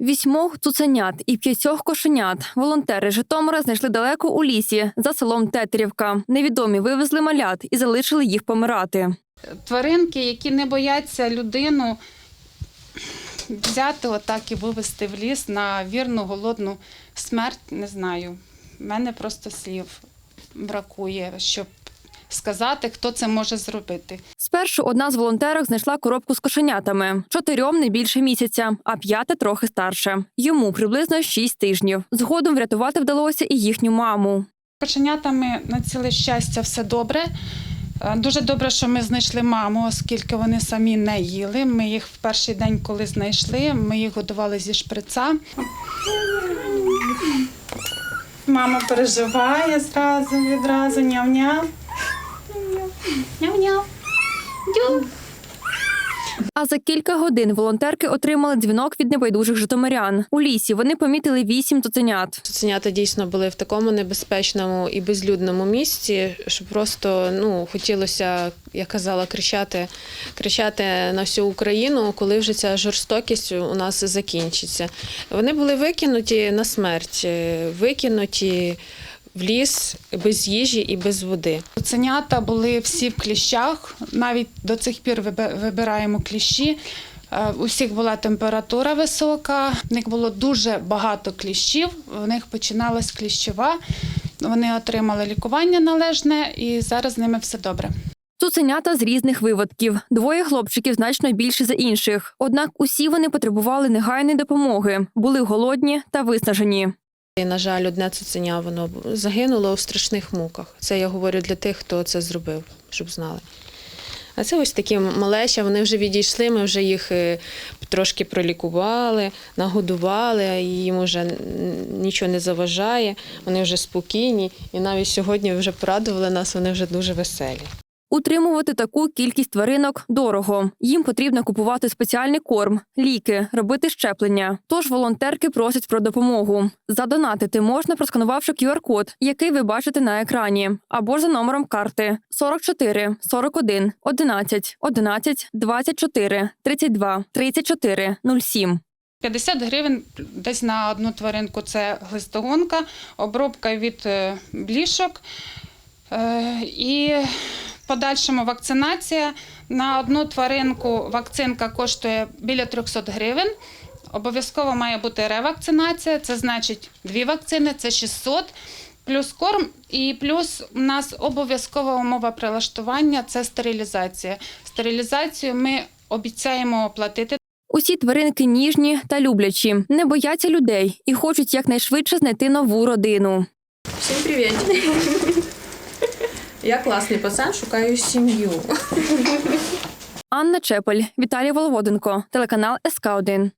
Вісьмох цуценят і п'ятьох кошенят волонтери Житомира знайшли далеко у лісі за селом Тетерівка. Невідомі вивезли малят і залишили їх помирати. тваринки, які не бояться людину взяти отак і вивезти в ліс на вірну голодну смерть, не знаю. У мене просто слів бракує, щоб сказати, хто це може зробити. Спершу одна з волонтерок знайшла коробку з кошенятами. Чотирьом не більше місяця, а п'яте трохи старше. Йому приблизно шість тижнів. Згодом врятувати вдалося і їхню маму. Кошенятами на ціле щастя все добре. Е, Дуже добре, що ми знайшли маму, оскільки вони самі не їли. Ми їх в перший день, коли знайшли, ми їх годували зі шприца. Мама переживає зразу, відразу няв-няв. Няв-няв. Дю. А за кілька годин волонтерки отримали дзвінок від небайдужих житомирян. У лісі вони помітили вісім цуценят. Цуценята дійсно були в такому небезпечному і безлюдному місці, що просто ну хотілося, я казала, кричати, кричати на всю Україну, коли вже ця жорстокість у нас закінчиться. Вони були викинуті на смерть, викинуті в ліс без їжі і без води. Цуценята були всі в кліщах. Навіть до цих пір вибираємо кліщі. Е, У всіх була температура висока, в них було дуже багато кліщів. В них починалась кліщова. Вони отримали лікування належне, і зараз з ними все добре. Цуценята з різних виводків. Двоє хлопчиків значно більше за інших. Однак усі вони потребували негайної допомоги, були голодні та виснажені. І, на жаль, одне цуценя воно загинуло у страшних муках. Це я говорю для тих, хто це зробив, щоб знали. А це ось такі малеча, вони вже відійшли, ми вже їх е, трошки пролікували, нагодували, їм вже нічого не заважає, вони вже спокійні. І навіть сьогодні вже порадували нас, вони вже дуже веселі. Утримувати таку кількість тваринок дорого. Їм потрібно купувати спеціальний корм, ліки, робити щеплення. Тож волонтерки просять про допомогу. Задонатити можна, просканувавши QR-код, який ви бачите на екрані, або ж за номером карти 44 41 11 11 24 32 34 07. 50 гривень десь на одну тваринку це глистогонка, обробка від е, блішок е, і в подальшому вакцинація. На одну тваринку вакцинка коштує біля 300 гривень. Обов'язково має бути ревакцинація, це значить дві вакцини, це 600, плюс корм, і плюс у нас обов'язкова умова прилаштування це стерилізація. Стерилізацію ми обіцяємо оплатити. Усі тваринки ніжні та люблячі, не бояться людей і хочуть якнайшвидше знайти нову родину. Всім привіт! Я класний пацан, шукаю сім'ю. Анна Чепель, Віталій Воловоденко, телеканал СК 1